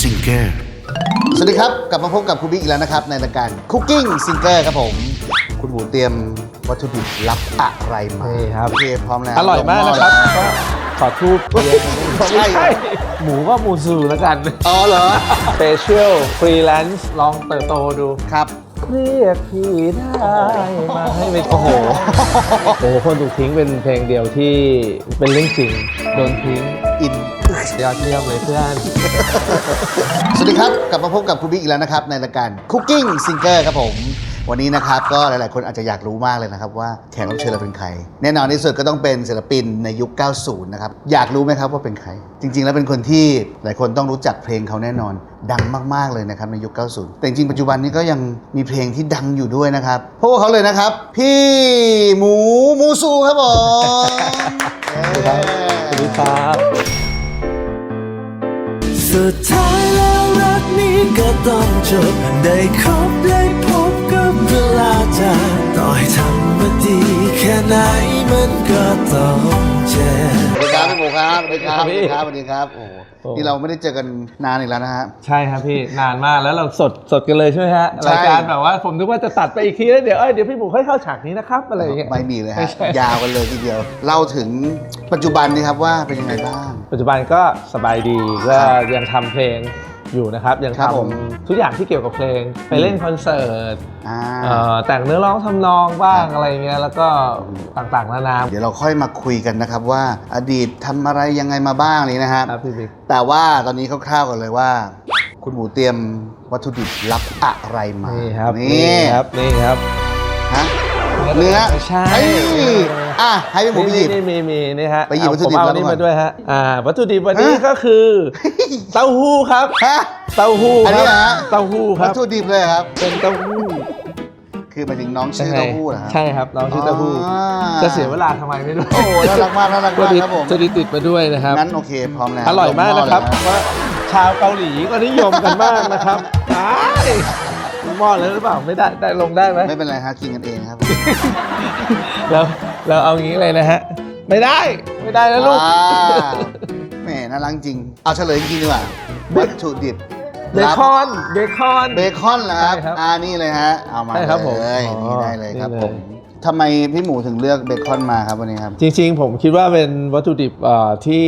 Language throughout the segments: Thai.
Singer สวัสดีครับ กลับมาพบกับคุณบิ๊กอีกแล้วนะครับ ในรายการ Cooking Singer ครับผม คุณหมูเตรียมวัตถุดิบลับอะไรมานี่ครับ โอเคพร้อมแล้วอร่อยมากนะครับลงหม้อก็ขอทูบใช่เหรอหมูก็หมูสูแล้วกัน อ๋อเหรอ Special Freelance ลองเติบโตดู ครับ เรียกพี่ได้มาให้เป็นโอ้โห โอ้โห คนถูกทิ้งเป็นเพลงเดียวที่เป็นเรื่องจริง โดนทิ้ง อิน ยอดเยี่ยมเลยเพื่อน สวัสดีครับ กลับมาพบกับคุณบิ๊กอีกแล้วนะครับ ในรายการ Cooking Singer ครับผม วันนี้นะครับ ก็หลาย ๆ คนอาจจะอยากรู้มากเลยนะครับ ว่าแขกรับเชิญเราเป็นใคร แน่นอนที่สุดก็ต้องเป็นศิลปินในยุค 90 นะครับ อยากรู้ไหมครับว่าเป็นใคร จริง ๆ แล้วเป็นคนที่หลายคนต้องรู้จักเพลงเขาแน่นอน ดังมาก ๆ เลยนะครับในยุค 90 แต่จริง ๆ ปัจจุบันนี้ก็ยังมีเพลงที่ดังอยู่ด้วยนะครับพวกเขาเลยนะครับ พี่หมูมูซูครับผมสวัสดีครับ สุดท้ายแล้วรักนี้ก็ต้องจบ ได้คบได้พบกับเวลาจากต่อให้ทำมาดีแค่ไหนมันก็ต้องเจ็บ ครับพี่หมูครับสวัสดีครับสวัสพี่ดีครับสวัสดีครับโอ้โหโอ้นี่เราไม่ได้เจอกันนานอีกแล้วนะฮะ ใช่ครับพี่นานมากแล้วเราสดสดกันเลยใช่ไหมฮะใช่ รายการแบบว่าผมนึกว่าจะตัดไปอีกทีแล้วเดี๋ยวเอ้ยเดี๋ยวพี่หมูค่อยเข้าฉากนี้นะครับอะไรอย่างเงี้ย ไม่มีเลยไม่ฮะใช่ ยาวกันเลยทีเดียว เล่าถึงปัจจุบันนี่ครับว่าเป็นยังไงบ้าง ปัจจุบันก็สบายดีก็ครับยังทำเพลง อยู่นะครับ ยังครับทผมำทุกอย่างที่เกี่ยวกับเพลง ไปเล่นคอนเสิร์ตอ่า เอ่อแต่งเนื้อร้องทำนองบ้างครับอะไรเงี้ยแล้วก็ต่างๆนานาเดี๋ยวเราค่อยมาคุยกันนะครับว่าอดีตทำอะไรยังไงมาบ้างนี่นะครับ ครับพี่บิ๊ก แต่ว่าตอนนี้คร่าวๆกันเลยว่า คุณหมูเตรียมวัตถุดิบลับอะไรมานี่ครับนี่ครับนี่ครับฮะ เนื้อไม่ใช่เอ้ยอะให้พี่หมูไปหยิบ นี่มีมีนี่ฮะไปหยิบเอาวัตถุดิบผมเอาแล้วนี่ก่อนมาด้วยฮะอ่าวัตถุดิบวันนี้ฮะ ก็คือ เต้าหู้ครับ ฮะ เต้าหู้อันคนี้รับเหรอฮะ เต้าหู้ควัรัตบถุดิบเลยครับ เป็นเต้าหู้คือหมายถึงน้องชื่อเต้าหู้เหรอฮะใช่ครับน้องชื่อเต้าหู้อ่า จะเสียเวลาทำไมไม่รู้โอ้โหน่ารักมากน่ารักมากครับผมจะดีติดมาด้วยนะครับ งั้นโอเคพร้อมแล้วอร่อยมากนะครับลงหม้อเลยว่าชาวเกาหลีก็นิยมกันมากนะครับตาย หม้อเลยหรือเปล่าไม่ได้ได้ลงได้ไหมไม่เป็นไรฮะกินกันเองครับเราเราเอางี้เลยนะฮะ ไม่ได้ไม่ได้นะลูกอ่าแหมน่ารักจริง เอาเฉลยจริงๆดีกว่าวัตถุดิบเบคอนเบคอน เบคอนเหรอครับใช่ครับอ่านี่เลยฮะ เอามาใช่ครับผมเลยอ๋อนี่ได้เลยครับนี่เลยผม ทำไมพี่หมูถึงเลือกเบคอนมาครับวันนี้ครับ จริงๆ ผมคิดว่าเป็นวัตถุดิบเอ่อที่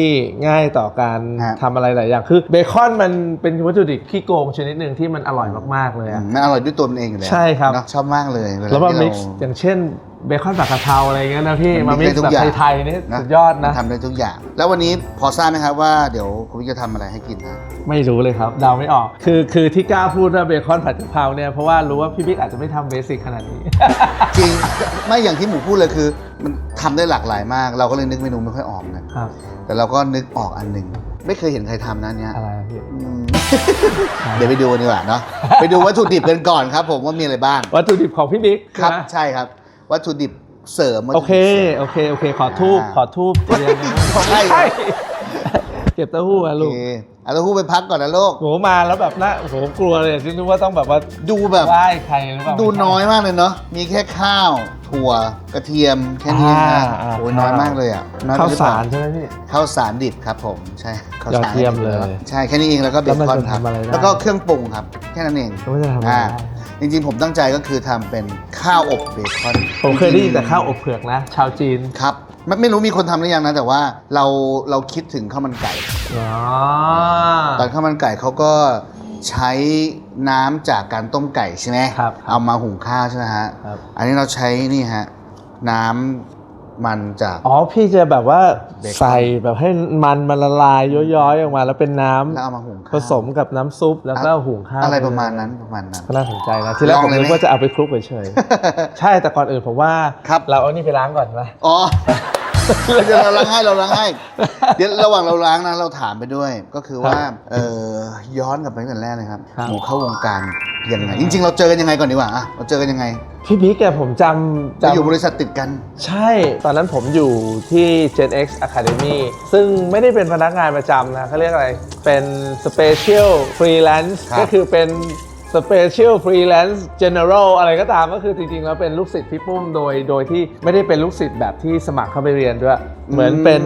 ง่ายต่อการฮะ ทำอะไรหลายอย่างคือเบคอนมันเป็นวัตถุดิบขี้โกงชนิดหนึ่งที่มันอร่อยมากๆเลยอือะมมันอร่อยด้วยตัวมันเองอยู่แล้วใช่ครับ เนอะชอบมากเลยเวลาแล้วมาที่มิเรากซ์อย่างเช่นเบคอนผัดกะเพราอะไรเงี้ยนะพี่มัมานมิมิกกซ์ซ์ได้ทุแบกบอย่างไทยๆนี่สุดยอดนะทำได้ทุกอย่าง แล้ววันนี้พอทราบไหมครับว่าเดี๋ยวคุณวิกจะทำอะไรให้กินนะ ไม่รู้เลยครับเดาไม่ออก คือคือที่กล้าพูดว่าเบคอนผัดกะเพราเนี่ยเพราะว่ารู้ว่าพี่บิ๊กอาจจะไม่ทำเบสิกขนาดนี้ จริงไม่อย่างที่หมูพูดเลยคือ มันทำได้หลากหลายมาก เราก็เลยนึกเมนูไม่ค่อยออกนะครับ แต่เราก็นึกออกอันหนึ่งไม่เคยเห็นใครทำนะเนี้ยอะไรอะพี่ อืม เดี๋ยวไปดูกันดีกว่าเนาะไปดูวัตถุดิบกันก่อนครับ ผมว่ามีอะไรบ้างวัตถุดิบของพี่บิ๊กครับ นะใช่ครับ วัตถุดิบเสริมวัตโอถุเคดิบสริม โอเค โอเค ขอทูบ อ่า ขอทูบเตียงนะ ใช่ใช่ เก็บเต้าหู้มาโอลูกเคเอาแล้วพูดไปพักก่อนนะลูก โหมาแล้วแบบน่าโอ้โหกลัวเลยที่นึกว่าต้องแบบว่าดูแบบ ไหว้ใครหรือเปล่า ดูน้อยมากเลยเนาะ มีแค่ข้าว ถั่ว กระเทียม แค่นี้นะอ่าอ่า โอ้ยน้อยมากเลยอะน้อยไปข้าวหรือเปสาล่รใช่ไหมพี่ ข้าวสารดิบครับผม ใช่ข้าวยอดสารเยี่ยมเลย ใช่ แค่นี้เอง แล้วก็เบแล้วมันคอนจะครับทำอะไรได้แล้วก็เครื่องปรุงครับ แค่นั้นเองแล้วมันจะทำอะไรอ่าได้จริงๆ ผมตั้งใจก็คือทำเป็นข้าวอบเบคอนผมเคยได้ยินแต่ข้าวอบเผือกนะ ชาวจีน ครับ ไม่ไม่รู้มีคนทำหรือยังนะ แต่ว่าเราเราคิดถึงข้าวมันไก่ อ๋อตอนข้าวมันไก่เขาก็ใช้น้ำจากการต้มไก่ใช่ไหมครับเอามาหุงข้าวใช่ไหมฮะครับ อันนี้เราใช้นี่ฮะน้ำมันจาก อ๋อพี่จะแบบว่าเบคอน ใส่แบบให้มันมันละลายย้อยๆออกมาแล้วเป็นน้ำแล้วเอามาหุงผข้าวสมกับน้ำซุปแล้วก็หุงข้าวอะไรประมาณนั้นประมาณนั้น ก็น่าสนใจนะทีแรกลองผมเลยนึไหมกว่าจะเอาไปคลุกเฉยๆ ใช่แต่ก่อนอื่นผมว่าครับ เราเอานี่ไปล้างก่อนไหม อ๋อ เดี๋ยวเราล้างให้เราล้างให้ เดี๋ยวระหว่างเราล้างนะเราถามไปด้วย ก็คือว่าเออย้อนกลับไปตั้งแต่แรกเลยครับครับ หมูเข้าวงการยังไงจริง ๆ เราเจอกันยังไงก่อนดีกว่าอะเราเจอกันยังไงพี่บิ๊กแกผมจำเราอยู่บจำริษัทติดกันใช่ ตอนนั้นผมอยู่ที่ Gen X Academy ซึ่งไม่ได้เป็นพนักงานประจำนะเขาเรียกอะไร เป็น Special Freelance ครับ ก็คือเป็น Special Freelance General อะไรก็ตามก็คือจริงๆ แล้วเป็นลูกศิษย์พี่ปุ้มโดยโดยที่ไม่ได้เป็นลูกศิษย์แบบที่สมัครเข้าไปเรียนด้วย เหมือนเป็น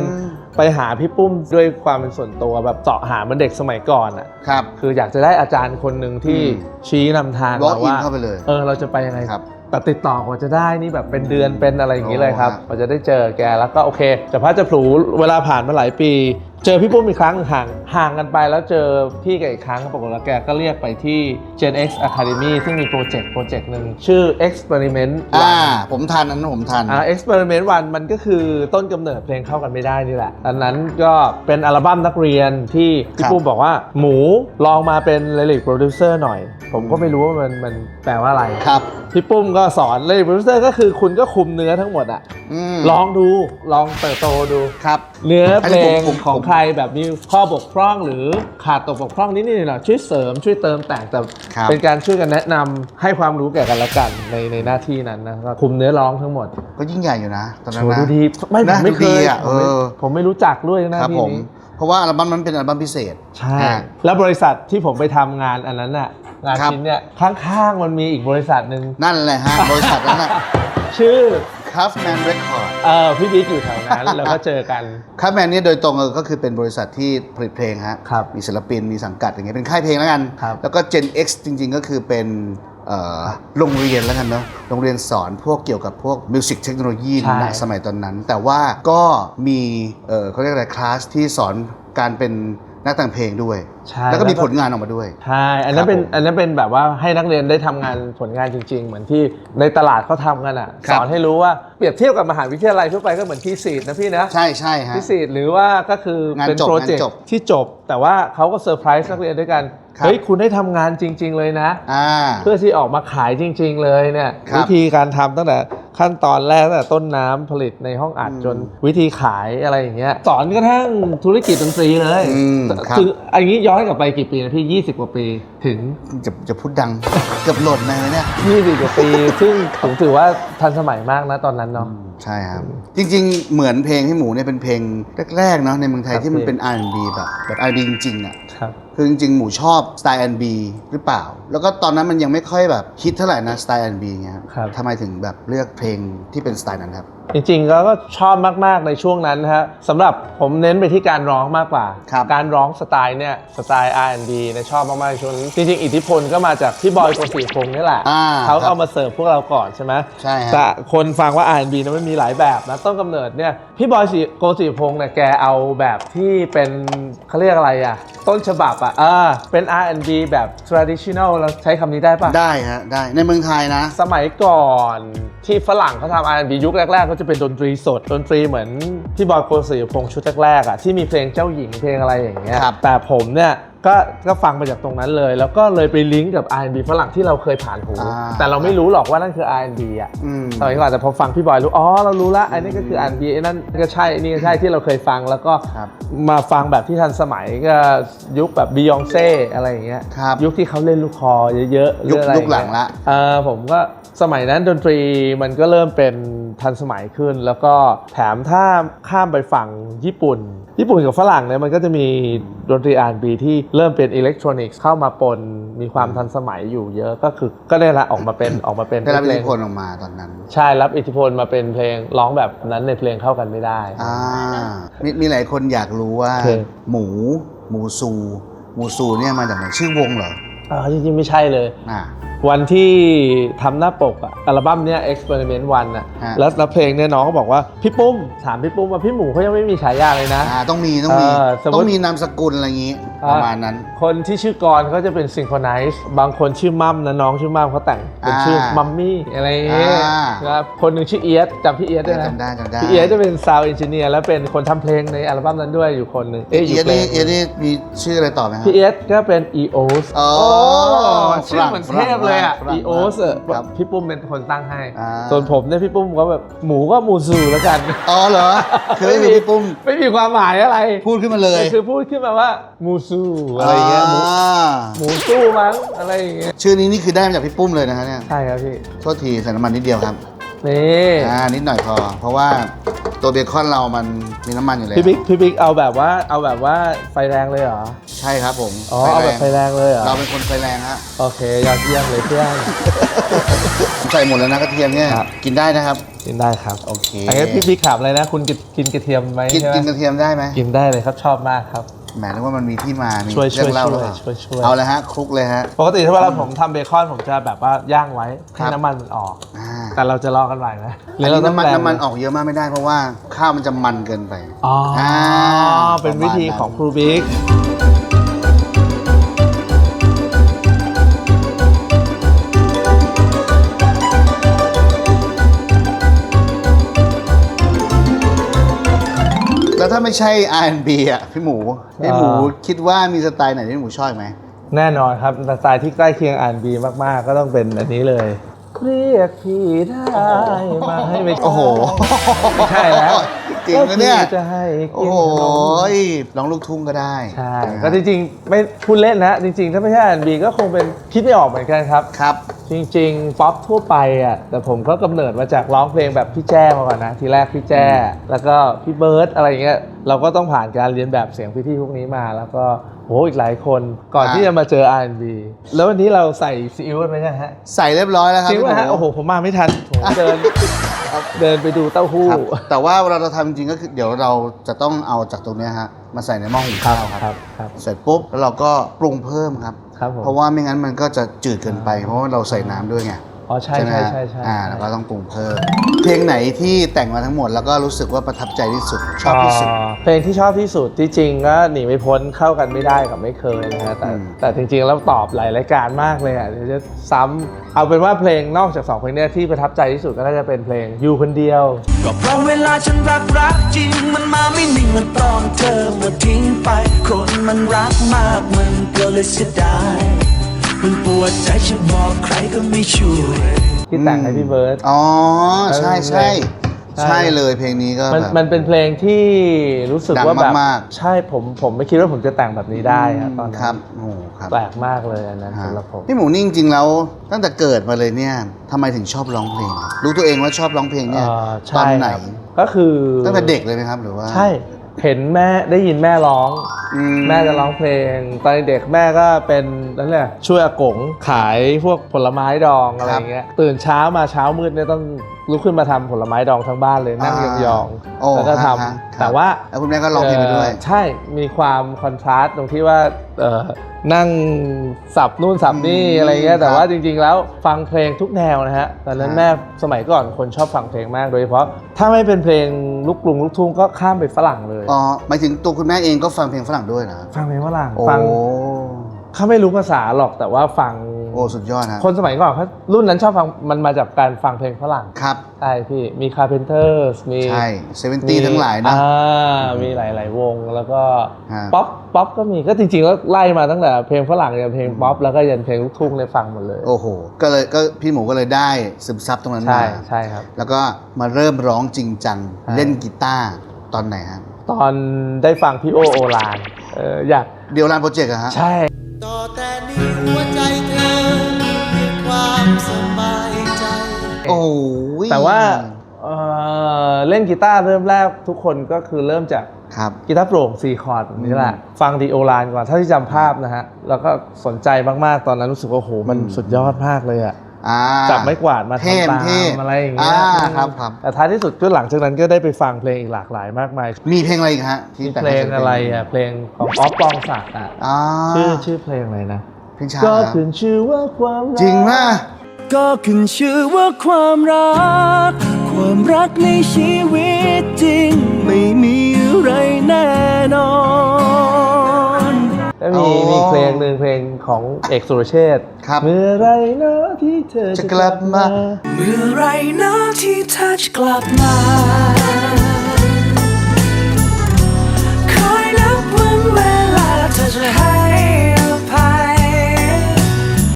ไปหาพี่ปุ้มด้วยความเป็นส่วนตัวแบบเสาะหาเหมันเด็กสมัยก่อนอะครับ คืออยากจะได้อาจารย์คนหนึ่งที่อืมชี้นำทาง Walk เราว่า in เข้าไปเลยเออเราจะไปยังไงครับแต่ติดต่อกว่าจะได้นี่แบบเป็นเดือนเป็นอะไรอย่างนี้เลยครับโอ้ฮะ กว่าจะได้เจอแกแล้วก็โอเคจะพัดจะผลูเวลาผ่านมาหลายปี เจอพี่ปุ้มอีกครั้งห่างห่างกันไปแล้วเจอพี่แกอีกครั้งปรากฏว่าแกก็เรียกไปที่ Gen X Academy ซึ่งมีโปรเจกต์โปรเจกต์หนึ่งชื่อ Experiment อ่า One ผมทันอันนั้นผมทัน อ่า Experiment One มันก็คือต้นกำเนิดเพลงเข้ากันไม่ได้นี่แหละอันนั้นก็เป็นอัลบั้มนักเรียนที่พี่ครับปุ้มบอกว่าหมูลองมาเป็นเลลิกโปรดิวเซอร์หน่อย ผมก็ไม่รู้ว่ามันมันแปลว่าอะไรครับ พี่ปุ้มก็สอนเลลิกโปรดิวเซอร์ก็คือคุณก็คุมเนื้อทั้งหมดอะอืมลองดูลองเติบโตดู ครับ เนื้อเพลงอันนี้ผมผมของผมใครแบบมีข้อบกพร่องหรือขาดตกบกพร่องนิดๆหน่อยๆช่วยเสริมช่วยเติมแต่งแต่ครับ เป็นการช่วยกันแนะนำให้ความรู้แก่กันและกันในในหน้าที่นั้นนะก็คุมเนื้อร้องทั้งหมดก็ยิ่งใหญ่อยู่นะ ตอนนั้นโชว์นะ ดูดีไม่ผนะมไม่ดูเคดียอะผมไม่เออ ผมไม่รู้จักด้วยหน้าครับที่ผมนี้ เพราะว่าอัลบั้มนั้นเป็นอัลบั้มพิเศษใช่ อ่าแล้วบริษัทที่ผมไปทำงานอันนั้นน่ะงานครับ ชิ้นเนี่ยข้างๆมันมีอีกบริษัทหนึ่งนั่นแหละฮะ บริษัทนั้นน่ะ ชื่อ Craftman Record เออพี่บิ๊กอยู่แถวนั้น แล้วก็เจอกัน Craftman เนี่ยโดยตรงก็คือเป็นบริษัทที่ผลิตเพลงฮะครับมีศิลปินมีสังกัดอย่างเงี้ยเป็นค่ายเพลงแล้วกัน ครับแล้วก็ Gen X จริงๆ ก็คือเป็นเอ่อโรงเรียนแล้วกันเนาะโรงเรียนสอนพวกเกี่ยวกับพวกมิวสิกเทคโนโลยีใช่ ณสมัยตอนนั้น แต่ว่าก็มีเอ่อเขาเรียกอะไรคลาสที่สอนการเป็น นักแต่งเพลงด้วย ใช่แล้วก็มีผลงานออกมาด้วย ใช่ อันนั้นเป็นครับผมอันนั้นเป็นแบบว่าให้นักเรียนได้ทำงานผลงานจริง ๆ เหมือนที่ในตลาดเขาทำกันอะครัสบ อนให้รู้ว่าเปรียบเทียบกับมหาวิทยาลัยทั่วไปก็เหมือนทีสีนะพี่นะใช่ใช่ฮะ ทีสีหรือว่าก็คืองานเป็นจบโปรเจกงานจต์บที่จบ แต่ว่าเขาก็เซอร์ไพรส์นักเรียนด้วยกันครับ เฮ้ยคุณได้ทำงานจริง ๆ เลยนะ อ่า เพื่อที่ออกมาขายจริง ๆ เลยเนี่ยครับ วิธีการทำตั้งแต่ ขั้นตอนแรกตั้งแต่ต้นน้ำผลิตในห้องอัดอืมจนวิธีขายอะไรอย่างเงี้ยสอนกระทั่งธุรกิจดนตรีเลยอืมครับถึงอันนี้ย้อนกลับไปกี่ปีนะพี่ 20 กว่าปีถึงจะจะพูดดังเกือบหล่นเลยเนี่ย20 กว่าปี ซึ่งผมถือว่าทันสมัยมากนะตอนนั้นเนาะใช่ครับ จริงๆ เหมือนเพลงพี่หมูเนี่ยเป็นเพลงแรกๆเนาะในเมืองไทยครับที่มันพี่เป็น R&B แบบแบบ R&B จริงๆอะ ครับ คือจริงๆ หมูชอบสไตล์ R&B หรือเปล่า แล้วก็ตอนนั้นมันยังไม่ค่อยแบบฮิตเท่าไหร่นะสไตล์ R&B เงี้ยครับทำไมถึงแบบเลือกเพลงที่เป็นสไตล์นั้นครับ จริงๆแล้วก็ชอบมากๆในช่วงนั้นนะฮะสำหรับผมเน้นไปที่การร้องมากกว่า ครับการร้องสไตล์เนี่ยสไตล์ R&B เนี่ยชอบมากๆในช่วงนั้นจริงๆ อิทธิพลก็มาจากพี่บอยโกศิพงษ์นี่แหละอ่าเขาครับเอามาเสิร์ฟพวกเราก่อนใช่ไหมใช่ฮะ แต่คนฟังว่า R&B นะมันมีหลายแบบนะต้นกำเนิดเนี่ยพี่บอยสิโกศิพงษ์เนี่ยแกเอาแบบที่เป็นเขาเรียกอะไรอะต้นฉบับอะเออเป็น R&B แบบ traditional เราใช้คำนี้ได้ปะ ได้ฮะได้ในเมืองไทยนะ สมัยก่อน ที่ฝรั่งเขาทำ R&B ยุคแรกๆ ก็จะเป็นดนตรีสด ดนตรีเหมือนพี่บอยโกศิยพงษ์ชุดแรกๆอะที่มีเพลงเจ้าหญิงเพลงอะไรอย่างเงี้ยครับแต่ผมเนี่ยก็ก็ฟังมาจากตรงนั้นเลย แล้วก็เลยไปลิงก์กับ R&B ฝรั่งที่เราเคยผ่านหู อ่า แต่เราไม่รู้หรอกว่านั่นคือ R&B อะอืม สมัยก่อนแต่พอฟังพี่บอยรู้อ๋อเรารู้ละอันนี้ก็คือ R&B ไอ้นั่นก็ใช่อันนี่ก็ใช่ที่เราเคยฟังแล้วก็ครับมาฟังแบบที่ทันสมัยก็ยุคแบบบียองเซ่อะไรอย่างเงี้ยครับยุคที่เขาเล่นลูกคอเยอะๆยุคเรื่องอะไรยุคหลังละเออผมก็ สมัยนั้นดนตรีมันก็เริ่มเป็นทันสมัยขึ้น แล้วก็แถมถ้าข้ามไปฝั่งญี่ปุ่น ญี่ปุ่นกับฝรั่งเนี่ยมันก็จะมีดนตรี R&B ที่เริ่มเป็นอิเล็กทรอนิกส์เข้ามาปนมีความทันสมัยอยู่เยอะก็คือก็ได้ละออกมาเป็นออกมาเป็นได้รับอิทเพลธิงพลออกมาตอนนั้น ใช่รับอิทธิพลมาเป็นเพลงร้องแบบนั้นในเพลงเข้ากันไม่ได้อ่ามีมีหลายคนอยากรู้ว่าเพลงหมูหมูซูหมูซูเนี่ยมาจากไหนชื่อวงเหรออ่าจริงๆไม่ใช่เลยอ่า วันที่ทำหน้าปกอะอัลบั้มเนี้ย Experiment One อะฮะ แล้วแล้วเพลงเนี่ยน้องก็บอกว่า พี่ปุ้ม ถามพี่ปุ้มว่าพี่หมูเขายังไม่มีฉายาเลยนะ อ่าต้องมีต้องมี เออสมมุติ ต้องมีนามสกุลอะไรอย่างงี้อ่าประมาณนั้น คนที่ชื่อกรเขาจะเป็น Synchronize บางคนชื่อมั่มนะน้องชื่อมั่มเขาแต่งเป็นอ่าชื่อมัมมี่อะไรอย่างเงี้ยอ่า นะครับคนหนึ่งชื่อเอียสจำพี่เอียสได้ไหมจำได้จำได้พี่เอียสจะเป็น Sound Engineer แล้วเป็นคนทำเพลงในอัลบั้มนั้นด้วยอยู่คนหนึ่งเอีเอ๊ะอยู่ยดเพลนี่งเอียดนี่มีชื่ออะไรต่อไหมครับ พี่เอียสก็เป็น EOS อ๋อชื่อเหมือนเทพเลยอะฝรั่ง EOS อะครับพี่ปุ้มเป็นคนตั้งให้อ่าส่วนผมเนี่ยพี่ปุ้มก็แบบหมูก็หมูซูแล้วกัน อ๋อเหรอ คือไม่มีพี่ปุ้ม ไม่มีความหมายอะไร พูดขึ้นมาเลย คือพูดขึ้นมาว่าหมูซูอะไรอย่างเงี้ยหมูอ่าหมูสู้มั้งอะไรอย่างเงี้ย ชื่อนี้นี่คือได้มาจากพี่ปุ้มเลยนะฮะเนี่ย ใช่ครับพี่ โทษทีใส่น้ำมันนิดเดียวครับ นี่อ่านิดหน่อยพอ เพราะว่าตัวเบคอนเรามันมีน้ำมันอยู่แล้วพี่บิ๊กพี่บิ๊กเอาแบบว่าเอาแบบว่าไฟแรงเลยเหรอ ใช่ครับผมอ๋อเอาแบบไฟแรงเลยเหรอ เราเป็นคนไฟแรงฮะ โอเคยอดเยี่ยมเลยเพื่อนผมใส่หมดแล้วนะกระเทียมเนี่ย ครับ กินได้นะครับ กินได้ครับโอเค อันนี้พี่พีถามเลยนะ คุณกินกินกระเทียมไหมกินใช่ไหมกินกระเทียมได้ไหมกินได้เลยครับชอบมากครับ แหมนึกว่ามันมีที่มา มีช่วยเรื่องเล่าช่หวยรือเปล่าช่วยช่วย เอาเลยฮะคลุกเลยฮะ ปกติถ้าเวลาผมทำเบคอนผมจะแบบว่าย่างไว้ครัให้บน้ำมันมันออก อ่าแต่เราจะลอกกันใหม่ไหมหรือัอนเรานี้ต้องน้ำมันแรงน้ำมันออกเยอะมากไม่ได้เพราะว่าข้าวมันจะมันเกินไปอ๋ออาเป็นวิธีประมาณนั้นของครูบิ๊ก ไม่ใช่ R&B อะพี่หมูพี่หมูคิดว่ามีสไตล์ไหนที่พี่หมูชอบไหมแน่นอนครับสไตล์ที่ใกล้เคียงอ่านบีมากๆ ก็ต้องเป็นอันนี้เลยเรียกพี่ได้ไหมาให้ไม่โอ้โหไม่ใช่แล้วจริงนะเนี่ยก็พี่จะให้โอ้กินโหขนมร้องลูกทุ่งก็ได้ใช่นะฮะก็จริงๆไม่พูดเล่นนะจริง ๆ ถ้าไม่ใช่อ่านบีก็คงเป็นคิดไม่ออกเหมือนกันครับครับ จริงๆ ป๊อปทั่วไปอะแต่ผมก็กำเนิดมาจากร้องเพลงแบบพี่แจ้มาก่อนนะ ทีแรกพี่แจ้ แล้วก็พี่เบิร์ดอะไรอย่างเงี้ยเราก็ต้องผ่านการเรียนแบบเสียงพี่ๆพวกนี้มา แล้วก็โหอีกหลายคนก่อนอ่าที่จะมาเจอ R&B แล้ววันนี้เราใส่ซีอิ๊วกันไหมเนี่ยฮะใส่เรียบร้อยแล้วครับจริงพี่หป่ะฮะมูโอ้โหผมมาไม่ทันผมเดินเดินไปดูเต้าหู้ครับแต่ว่าเวลาเราทำจริงๆก็คือเดี๋ยวเราจะต้องเอาจากตรงเนี้ยฮะมาใส่ในหม้อหุงครัข้าบวคครัรับบครับ เสร็จปุ๊บแล้วเราก็ปรุงเพิ่มครับ ครับผมเพราะว่าไม่งั้นมันก็จะจืดเกินไป เพราะว่าเราใส่น้ำด้วยไง อ๋อใช่ไหมใช่ฮะใช่ใช่อ่าแล้วก็ต้องปรุงเพิ่ม เพลงไหนที่แต่งมาทั้งหมดแล้วก็รู้สึกว่าประทับใจที่สุดชอบที่สุดอ่าเพลงที่ชอบที่สุดที่จริงก็หนีไม่พ้นเข้ากันไม่ได้กับไม่เคยนะฮะแต่อืม แต่จริงๆแล้วตอบหลายรายการมากเลยอะเดี๋ยวจะซ้ำเอาเป็นว่าเพลงนอกจากสองเพลงเนี้ยที่ประทับใจที่สุดก็น่าจะเป็นเพลงอยู่คนเดียว ก็เพราะเวลาฉันรักรักจริง มันมาไม่นิ่งเหมันตอนเธอมาทิ้งไป คนมันรักมากมันก็เลยเสียดาย มันปวดใจฉันบอกใครก็ไม่ช่วย ที่แต่งให้พี่เบิร์ดอ๋อ ใช่ใช่ใช่ใช่เลยเพลงนี้ก็มันแบบ มันเป็นเพลงที่รู้สึกดังว่าแบบมากๆ ใช่ผมผมไม่คิดว่าผมจะแต่งแบบนี้ได้อะตอนนั้นครับโอ้โหครับแปลกมากเลยอันนั้นฮะสำหรับผม พี่หมูนี่จริงๆแล้ว ตั้งแต่เกิดมาเลยเนี่ยทำไมถึงชอบร้องเพลงครับรู้ตัวเองว่าชอบร้องเพลงเนี่ยเอ่อตอใช่นไหน ครับก็คือตั้งแต่เด็กเลยไหมครับหรือว่า ใช่ เห็นแม่ได้ยินแม่ร้อง อืแม่จะร้องเพลง ตอนเด็กแม่ก็เป็นนั่นแหละช่วยอากงขายพวกผลไม้ดองอะไรอย่างเงี้ยตื่นเช้ามาเช้ามืดเนี่ยต้อง ลุกขึ้นมาทำผลไม้ดองทั้งบ้านเลยนั่งยองโอ้ๆแล้วก็ทำฮะฮะแต่ว่าแล้วคุณแม่ก็ร้องเพลงไปด้วยเอ่อใช่มีความคอนทราสต์ตรงที่ว่าเอ่อนั่งสับนู่นสับนี่อืมอะไรเงี้ยแต่ครับว่าจริง ๆ แล้วฟังเพลงทุกแนวนะฮะตอนนั้นฮะแม่สมัยก่อนคนชอบฟังเพลงมากโดยเฉพาะถ้าไม่เป็นเพลงลูกกรุงลูกทุ่งก็ข้ามไปฝรั่งเลยอ๋อหมายถึงตัวคุณแม่เองก็ฟังเพลงฝรั่งด้วยนะฟังเพลงฝรั่งโอ้ฟังเขาไม่รู้ภาษาหรอกแต่ว่าฟัง โอ้สุดยอดนะคนสมัยก่อนเขารุ่นนั้นชอบฟังมันมาจากการฟังเพลงฝรั่งครับใช่พี่มี Carpenters มีใช่เซเวนตี้ทั้งหลายนะอ่ามีหลาย ๆ วงแล้วก็ฮะป๊อปป๊อปก็มีก็จริงๆแล้วไล่มาตั้งแต่เพลงฝรั่งยันเพลงป๊อปแล้วก็ยันเพลงลูกทุ่งในยฟังหมดเลย โอ้โห ก็เลยก็พี่หมูก็เลยได้ซึมซับตรงนั้นใช่มาใช่ครับ แล้วก็มาเริ่มร้องจริงจังใช่เล่นกีตาร์ตอนไหนครับตอนได้ฟังพี่โอโอลานเอออยากเดียวรานโปรเจกต์อะฮะใช่ โอ้ยแต่ว่าเอ่อเล่นกีตาร์เริ่มแรกทุกคนก็คือเริ่มจากครับ กีตาร์โปร่งสี่คอร์ดนี่แหละ ฟังดีโอลานก่อนถ้าที่จำภาพนะฮะ แล้วก็สนใจมาก ๆ ตอนนั้นรู้สึกว่าโอ้โหมันอืมสุดยอดมากเลยอะอ่าจับไม้กวาดมาเท่ทำตามเท่อะไรอย่างเงี้ยอ่าครับครับแต่ท้ายที่สุดก็หลังจากนั้นก็ได้ไปฟังเพลงอีกหลากหลายมากมาย มีเพลงอะไรอีกฮะที่มีแต่งเพลให้งศิปินอะไรอะเพลงของออฟปองศักดิ์อะอ่าชื่อชื่อเพลงอะไรนะเพลงช้าก็เหรอขึ้นชื่อว่าความกจริงป่ะ ก็ขึ้นชื่อว่าความรัก ความรักในชีวิตจริง ไม่มีอะไรแน่นอน แล้วมีมีเพลงหนึ่งเพลงของเอกสุรเชษฐ์ครับ เมื่อไรเนาะที่เธอจะกลับมา เมื่อไรนะที่เธอจะกลับมาคอยนับวันเวลาเธอจะให้อภัย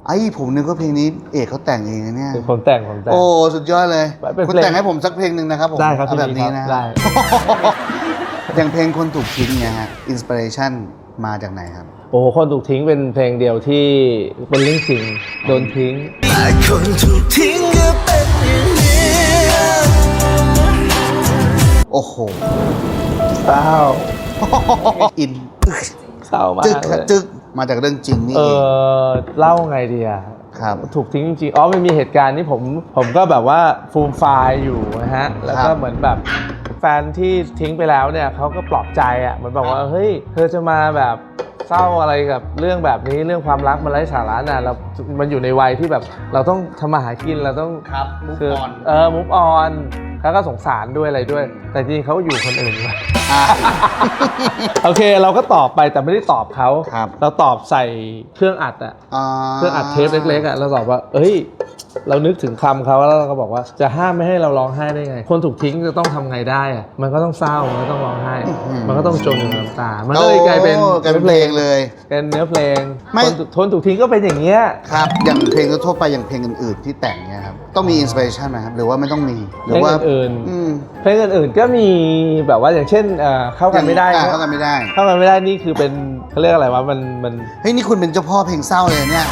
ไอ้ผมนึกว่าเพลงนี้เอกเขาแต่งเองนะเนี่ย เป็นคนแต่งคนแต่ง โอ้สุดยอดเลยเป็นคุณเพลงแต่งให้ผมสักเพลงหนึ่งนะครับผมได้ครับเอาแบบนี้นะได้ อย่างเพลงคนถูกทิ้งเนี่ยฮะอินสปิเรชันมาจากไหนครับ โอ้โหคนถูกทิ้งเป็นเพลงเดียวที่เป็นเรื่องจริงโดนทิ้ง แต่คนถูกทิ้งก็เป็นอย่างนี้โอ้โหเศร้าอิน เศร้ามากจึกเลย จึก มาจากเรื่องจริงนี่เอเองอเล่าไงดีอะครับ ถูกทิ้งจริงๆอ๋อมันมีเหตุการณ์ที่ผมผมก็แบบว่าฟูมไฟล์อยู่นะฮะแล้วคก็รับ เหมือนแบบแฟนที่ทิ้งไปแล้วเนี่ยเขาก็ปลอบใจอะเหมือนบอกว่าเฮ้ยเธอจะมาแบบ เศร้าอะไรกับเรื่องแบบนี้เรื่องความรักมันไร้สาระนะเรา มันอยู่ในวัยที่แบบเราต้องทำมาหากินเราต้องครับ move คือ on เออมุฟออนเขาก็สงสารด้วยอะไรด้วย แต่จริงๆเขาอยู่คนอื่นว่ะอ่า โอเคเราก็ตอบไปแต่ไม่ได้ตอบเขาครับ เราตอบใส่เครื่องอัดอะ เครื่องอัดเทปเล็กๆอะเราตอบว่า เอ้ย เรานึกถึงคำเขาแล้วเราก็บอกว่าจะห้ามไม่ให้เราร้องไห้ได้ไง คนถูกทิ้งจะต้องทำไงได้อะมันก็ต้องเศร้ามันก็ต้องร้องไห้ มันก็ต้องจนอยู่กับน้ำตา มันก็เลยกลายเป็นโอ้กลายเป็นเพลงเลยเป็นเนื้อเพลงไม่คนถูกทนถูกทิ้งก็เป็นอย่างเงี้ยครับอย่างเพลงทั่วๆไปอย่างเพลงอื่นๆที่แต่งเนี่ยครับต้องมีอินสปิเรชันไหมครับหรือว่าไม่ต้องมีหรืว่าเพลงอื่นอืม เพลงอื่นๆก็มีแบบว่าอย่างเช่นเอ่อเข้ากันไม่ได้อ่าเข้ากันไม่ได้ เข้ากันไม่ได้นี่คือเป็นเขาเรียกอะไรวะมันมัน เฮ้ยนี่คุณเป็นเจ้าพ่อเพลงเศร้าเลยเนี่ย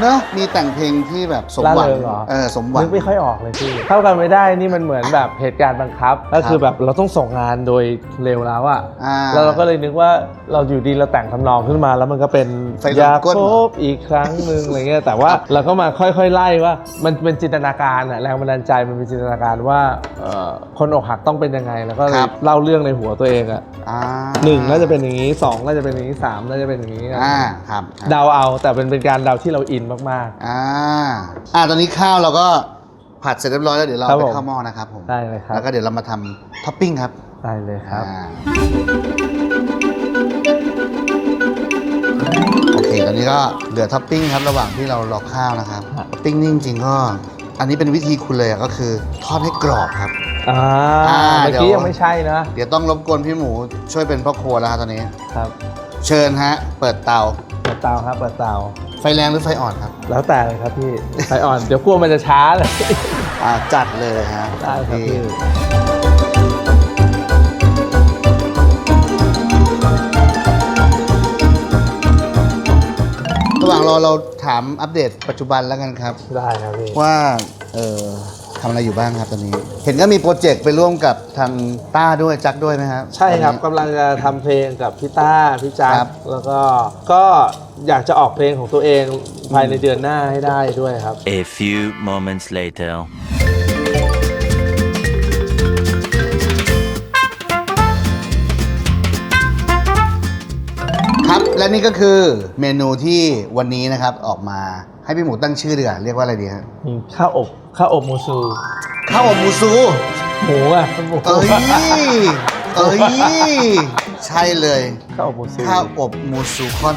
เนอะมีแต่งเพลงที่แบบสมหวังล่าเริงเหรอ เออสมหวัง นึกไม่ค่อยออกเลยพี่เข้ากันไม่ได้นี่มันเหมือนแบบเหตุการณ์บังคับ ก็คือแบบเราต้องส่งงานโดยเร็วแล้วอะอ่าแล้วเราก็เลยนึกว่าเราอยู่ดีเราแต่งทำนองขึ้นมาแล้วมันก็เป็นไฟลนอยากก้น พบอีกครั้งหนึ่งอะไรเงี้ยแต่ว่าเราก็มาค่อยๆไล่ว่ามันเป็นจินตนาการอะแรงบันดาลใจมันเป็นจินตนาการว่าเอ่อคนอกหักต้องเป็นยังไง แล้วก็เลยครับ เล่าเรื่องในหัวตัวเองอะอ่าหนึ่งน่าจะเป็นอย่างนี้สองน่าจะเป็นอย่างนี้สามน่าจะเป็นอย่างนี้อ่าครับครับเดาเอาแต่เป็นเป็นการเดาที่เราอินมาก อ่าอ่าตอนนี้ข้าวเราก็ผัดเสร็จเรียบร้อยแล้วเดี๋ยวเราครับไปผม เข้าหม้อนะครับผมได้เลยครับแล้วก็เดี๋ยวเรามาทำท็อปปิ้งครับๆได้เลยครับ อ่าโอเคตอนนี้ก็เหลือท็อปปิ้งครับระหว่างที่เรารอข้าวนะครับครับ ท็อปปิ้งนี่จริงๆก็ อันนี้เป็นวิธีคุณเลยอะก็คือทอดให้กรอบครับ อ่าอ่าเมื่อเดี๋กี้ยว ยังไม่ใช่นะเดี๋ยวต้องรบกวนพี่หมูช่วยเป็นพ่อครัวแล้วครับตอนนี้ ครับเชิญฮะ เปิดเตา เปิดเตาครับเปิดเตาไฟแรงหรือไฟอ่อนครับแล้วแต่เลยครับพี่ไฟอ่อน เดี๋ยวกลัวมันจะช้าเลย อ่าจัดเลยฮะได้ครับนี่พี่ ระหว่างรอเราถามอัปเดตปัจจุบันแล้วกันครับ ได้ครับพี่ว่าเออ ทำอะไรอยู่บ้างครับตอนนี้ เห็นก็มีโปรเจกต์ไปร่วมกับทางต้าด้วยจักด้วยไหมครับใช่ครับตอนนี้ กำลังจะทำเพลงกับพี่ต้าพี่จัครักบ แล้วก็ก็อยากจะออกเพลงของตัวเองภายในเดือนหน้าให้ได้ด้วยครับ A few moments later. ครับและนี่ก็คือเมนูที่วันนี้นะครับออกมาให้พี่หมูตั้งชื่อดีกว่าเรียกว่าอะไรดีครับมีข้าวอบ ข้าวอบมูซูข้าวอบหมูซูหมูอะหมูเอ้ยเอ้ยใช่เลยข้าวอบมูซูข้าวอบหมูซูคอน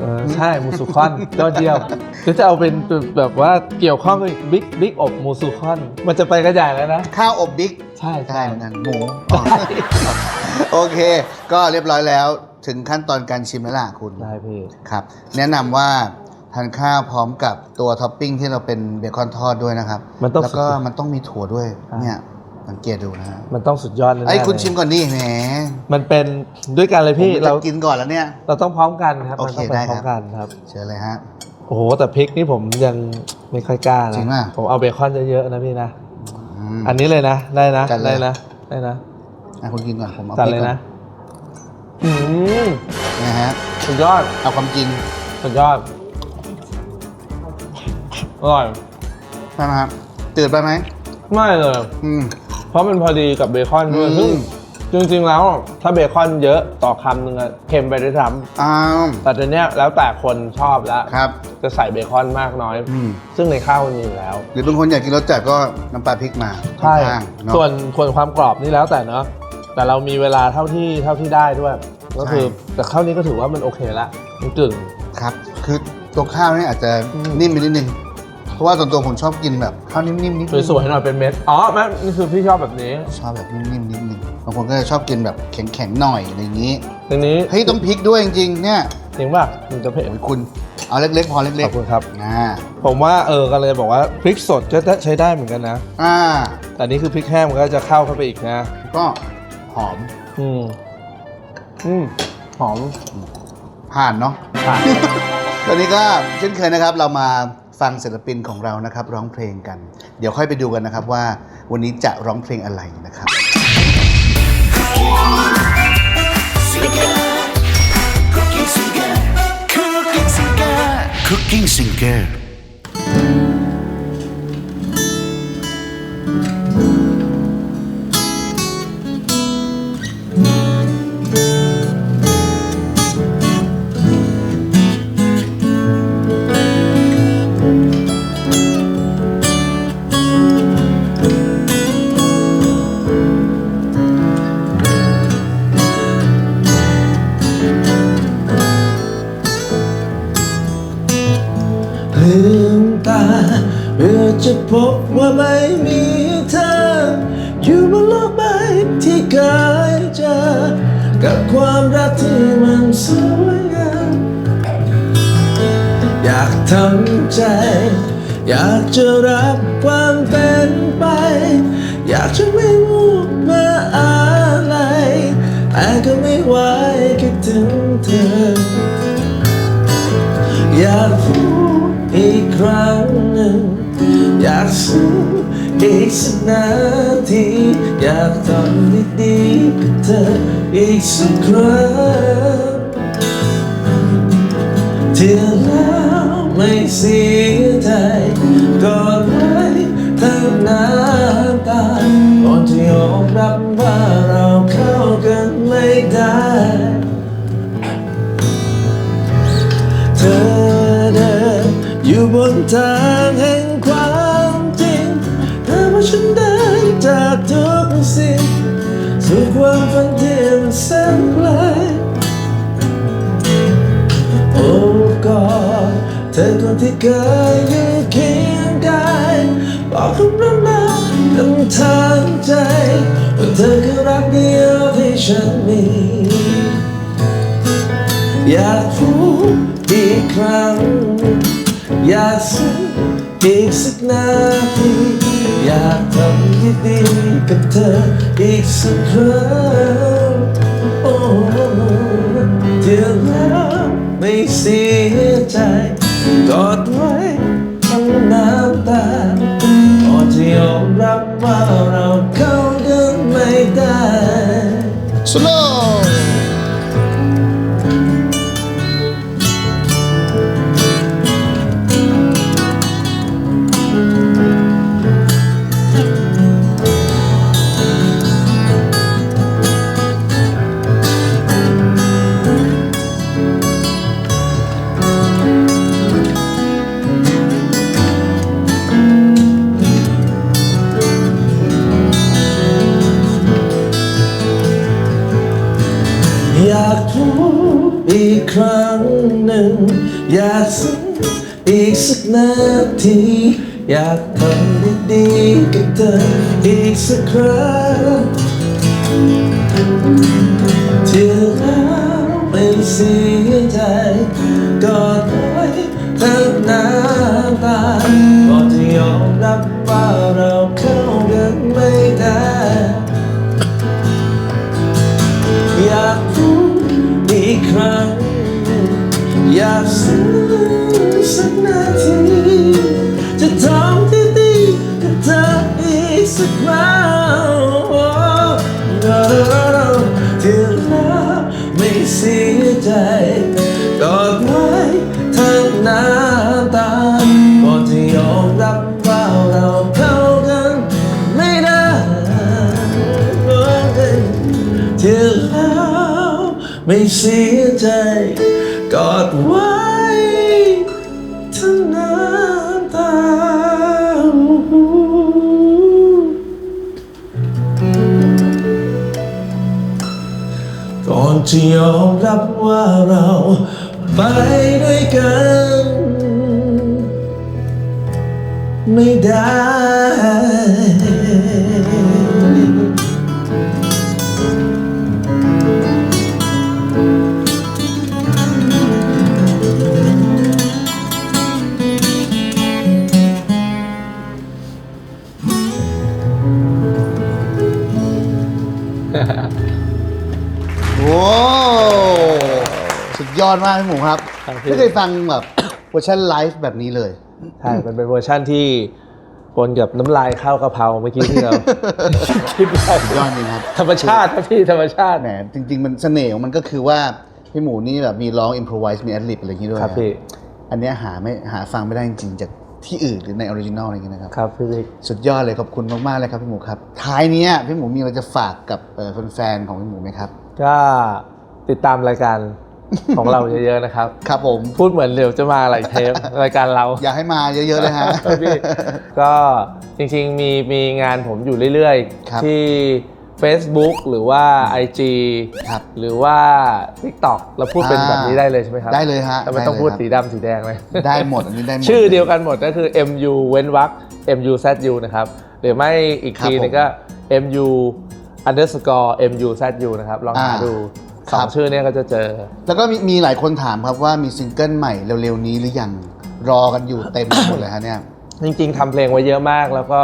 เออใช่มูซูคอนยอดเยี่ยมหรือจะเอาเป็นแบบว่าเกี่ยวข้องกับบิ๊กบิ๊กอบมูซูคอน มันจะไปกระจายแล้วนะ ข้าวอบบิ๊กใช่ใช่ใช่เหมือนกันหมูโอเค ก็เรียบร้อยแล้วถึงขั้นตอนการชิมแล้วล่ะคุณได้พี่ครับ แนะนำว่า ทานข้าวพร้อมกับตัวท็อปปิ้งที่เราเป็นเบคอนทอดด้วยนะครับ มันต้องแล้วก็สุดมันต้องมีถั่วด้วยอ่า เนี่ยสังเกตดูนะฮะมันต้องสุดยอดเลยไอ้ยคุณชิมก่อนดิแหมมันเป็นด้วยกันเลยพี่ผมเราจะกินก่อนแล้วเนี่ย เราต้องพร้อมกันครับโอมันเคต้องไปได้พครัร้อบมกันครับ เชิญเลยฮะ โอ้โหแต่พริกนี่ผมยังไม่ค่อยกล้านะจริงป่ะ ผมเอาเบคอนเยอะๆนะพี่นะอืมอันนี้เลยนะ ได้นะ จัดเลยได้นะ ได้นะอะคุณกินก่อนผมเอาจัดพริกเลยก่อนะอืมนะฮะสุดยอดเอาความจริงสุดยอด อร่อยใช่ไหมครับตื่นไปไหมไม่เลย อืม เพราะมันพอดีกับเบคอนด้วยอืซึ่งมจริงๆแล้วถ้าเบคอนเยอะต่อคำหนึ่งอะเค็มไปด้วยซ้อ้าวำแต่ทีเนี้ยแล้วแต่คนชอบแล้ว ครับ จะใส่เบคอนมากน้อย อืม ซึ่งในข้าวมันมีอยู่แล้ว หรือบางคนอยากกินรสจัดก็น้ำปลาพริกมาใช่ข้างๆเนอะ ส่วนส่วนความกรอบนี่แล้วแต่เนาะแต่เรามีเวลาเท่าที่เท่าที่ได้ด้วย ก็คือใช่ แต่ข้าวนี้ก็ถือว่ามันโอเคละมันกึ่ง ครับ คือตัวข้าวนี่อาจจะอืม นิ่มไปนิดนึง เพราะว่าส่วนตัวผมชอบกินแบบข้าวนิ่มๆนิดนึงสวยๆหน่อยเป็นเม็ด อ๋อแม่นี่คือพี่ชอบแบบนี้ ชอบแบบนิ่มๆนิดนึงบางคนก็จะชอบกินแบบแข็งๆหน่อยอะไรอย่างนี้ทีนี้เฮ้ยต้องพริกด้วยจริงๆเนี่ยจริงป่ะมันจะเผ็ดโอ้ยคุณเอาเล็กๆ พอเล็กๆขอบคุณครับอ่าผมว่าเออก็เลยบอกว่าพริกสดก็ใช้ได้เหมือนกันนะ อ่า แต่นี่คือพริกแห้งมันก็จะเข้าเข้าไปอีกนะ ก็หอม อืมอืมหอมผ่านเนาะผ่านตอนนี้ก็เช่นเคยนะครับเรามา ฟังศิลปินของเรานะครับ ร้องเพลงกัน เดี๋ยวค่อยไปดูกันนะครับว่าวันนี้จะร้องเพลงอะไรนะครับ Cooking Singer Cooking Singer อยากจะรับความเป็นไป อยากจะไม่พูดมาอะไรแต่ก็ไม่ไหวคิดถึงเธอ อยากพูดอีกครั้งหนึ่ง อยากสู้อีกสักนาที อยากทำดีๆกับเธออีกสักครั้งที่แล้วไม่เสีย ใจก่อนไว้ทั้งน้ำตาก่อนที่ยอมรับว่าเราเข้ากันไม่ได้ เธอเดินอยู่บนทางแห่งความจริงเธอว่าฉันเดินจากทุกสิ่งสู่ความฝันที่มันแสนไกลโอ้กอด ธอคนที่เคยอยู่เคียงกายบอกคำนั้นมาตั้งทางใจว่าเธอคือรักเดียวที่ฉันมี อยากพูดอีกครั้ง อยากซึ้งอีกสักนาทีอยากทำดีๆกับเธออีกสักครั้งโอ้เที่ยวแล้วไม่เสียใจ ก อยากทำดีๆกับเธออีกสักครั้งที่แล้วไม่เสียใจกอดไว้ทั้งน้ำตาก่อนจะยอมรับว่าเราเข้ากันไม่ได้อยากพูดอีกครั้งอยากซึ้งสักนาที เสียใจ กอดไว้ทั้งน้ำตาก่อนจะยอมรับว่าเราไปด้วยกัน ไม่ได้ ยอดมากพี่หมูครับ ครับพี่ ไม่เคยฟังแบบเวอร์ชันไลฟ์แบบนี้เลย ใช่มันเป็นเวอร์ชั่นที่ปนกับน้ำลายข้าวกะเพราเมื่อกี้ที่เรา คิดไปสุดยอดจริงครับ ธรรมชาติครับพี่ธรรมชาติ แหมจริง ๆ มันเสน่ห์ของมันก็คือว่า พี่หมูนี่แบบมีร้องอิมพรไวส์มีแอดลิบอะไรอย่างนี้ด้วยครับพี่ อันเนี้ยหาไม่หาฟังไม่ได้จริงๆจากที่อื่นหรือในออริจินอลอะไรอย่างเงี้ยนะครับ ครับพี่บิ๊ก สุดยอดเลยขอบคุณมากๆเลยครับพี่หมูครับ ท้ายเนี้ยพี่หมูมีอะไรจะฝากกับเอ่อแฟนๆของพี่หมูไหมครับ ก็ติดตามรายการ ของเราเยอะๆนะครับ ครับผม พูดเหมือนเดี๋ยวจะมาหลายเทปรายการเรา อยากให้มาเยอะๆเลยฮะครับพี่ก็จริงๆมีมีงานผมอยู่เรื่อยครับๆที่ Facebook หรือว่า IG ครับหรือว่า TikTok เราพูดเป็นอ่าแบบนี้ได้เลยใช่ไหมครับ ได้เลยฮะแต่ไม่ได้ต้องพูดเลยครับสีดำสีแดงเลยได้หมดอันนี้ได้หมด ชื่อเดียวกันหมดก็คือ MU เว้นวรรค MU ZU นะครับ หรือไม่อีกครับทีนึงก็ MU underscore MU ZU นะครับ ลองหาอ่าดูค สรัอบงชื่อเนี้ก็จะเจอ แล้วก็มีมีหลายคนถามครับว่ามีซิงเกิลใหม่เร็วๆนี้หรือยังรอกันอยู่เต็มไปหมดเลยฮะเนี่ย จริงๆทำเพลงไว้เยอะมากแล้วก็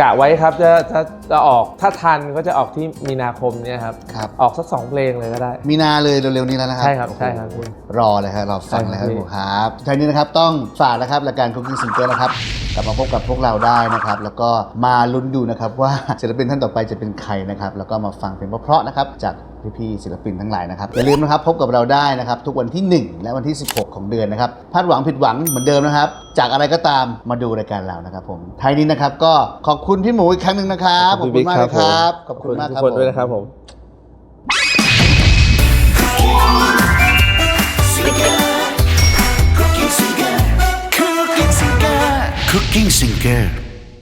กะไว้ครับจะจะจะออกถ้าทันก็จะออกที่มีนาคมเนี่ยครับครับ ออกสักสองเพลงเลยก็ได้ มีนาเลยเร็วๆนี้แล้วนะครัใช่ครับใช่ครับโอ้โหรอเลยครับรอฟังเลยครับใช่ครับพี่หมูครับทีนี้นะครับต้องฝากนะครับรายการ Cooking Single นะครับ กลับมาพบกับพวกเราได้นะครับ แล้วก็มาลุ้นดูนะครับว่าศิลปินท่านต่อไปจะเป็นใครนะครับ แล้วก็มาฟังเพลงเพราะๆนะครับจากพี่ๆศิลปินทั้งหลายนะครับ อย่าลืมนะครับพบกับเราได้นะครับ ทุกวันที่ 1 และวันที่ 16 ของเดือนนะครับพลาดหวังผิดหวังเหมือนเดิมนะครับ จากอะไรก็ตามมาดูรายการเรานะครับผมท้ายนี้นะครับก็ขอบคุณพี่หมูอีกครั้งหนึ่งนะครับขอบคุณมากเลยครับขอบคุณมากครับทุกคนด้วยผมนะครับผม Cooking Singer